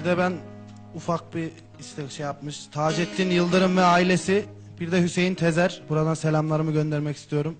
Bir de ben ufak bir istek şey yapmış. Taceddin Yıldırım ve ailesi. Bir de Hüseyin Tezer. Buradan selamlarımı göndermek istiyorum.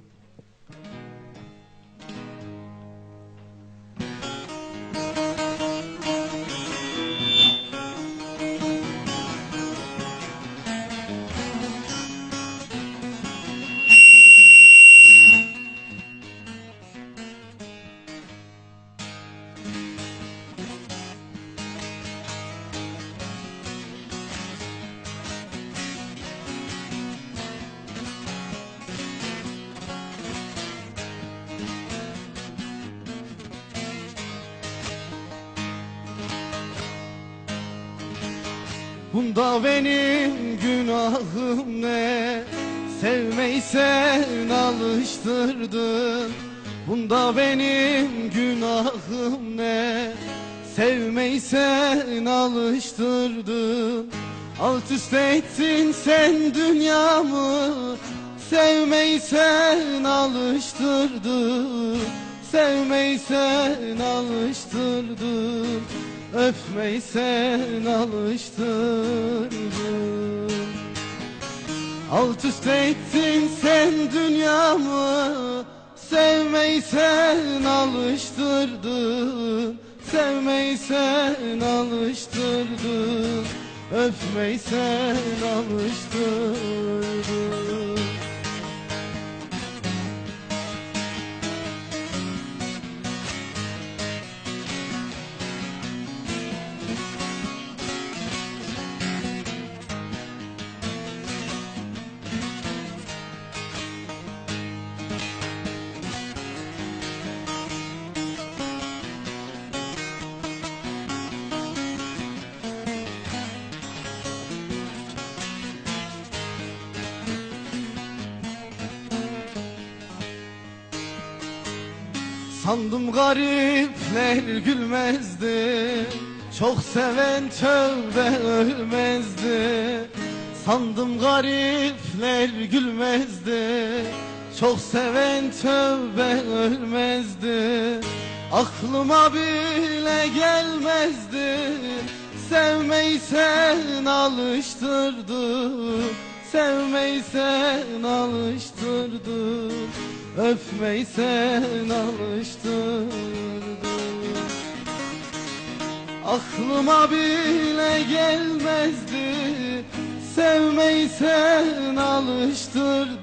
Bunda benim günahım ne? Sevmeyi sen alıştırdın. Bunda benim günahım ne? Sevmeyi sen alıştırdın. Alt üst ettin sen dünyamı. Sevmeyi sen alıştırdın. Sevmeyi alıştırdın. Öpmeyi sen alıştırdın Alt üst ettin sen dünyamı Sevmeyi sen alıştırdın Sevmeyi sen alıştırdın Öpmeyi sen alıştırdın Sandım garipler gülmezdi Çok seven tövbe ölmezdi. Sandım garipler gülmezdi Çok seven tövbe ölmezdi. Aklıma bile gelmezdi Sevmeyi sen alıştırdın. Sevmeyi sen alıştırdın Öpmeyi sen alıştırdın. Aklıma bile gelmezdi. Sevmeyi sen alıştırdın.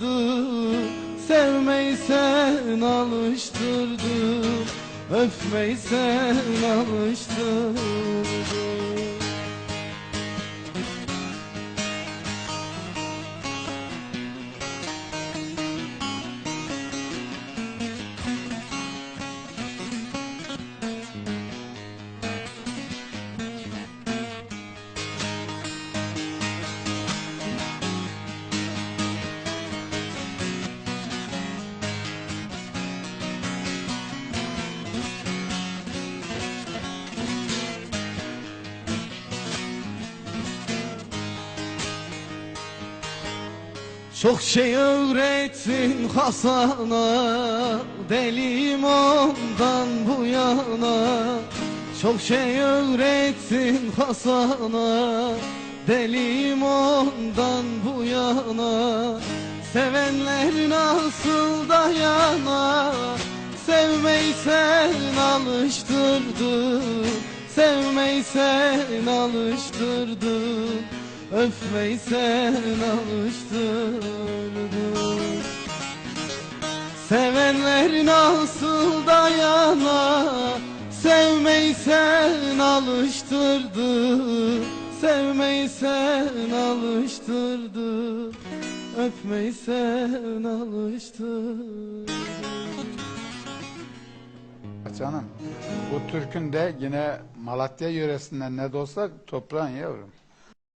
Sevmeyi sen alıştırdın. Öpmeyi sen alıştırdın Çok şey öğrettin Hasan'a Deliyim ondan bu yana. Çok şey öğrettin Hasan'a Deliyim ondan bu yana. Sevenler nasıl dayana Sevmeyi sen alıştırdın. Sevmeyi sen alıştırdın Öpmeyi sen alıştırdın. Sevenler nasıl dayana Sevmeyi sen alıştırdın. Sevmeyi sen alıştırdın. Öpmeyi sen alıştırdın. Canım bu türkün de yine Malatya yöresinden ne de olsa toprağın yavrum.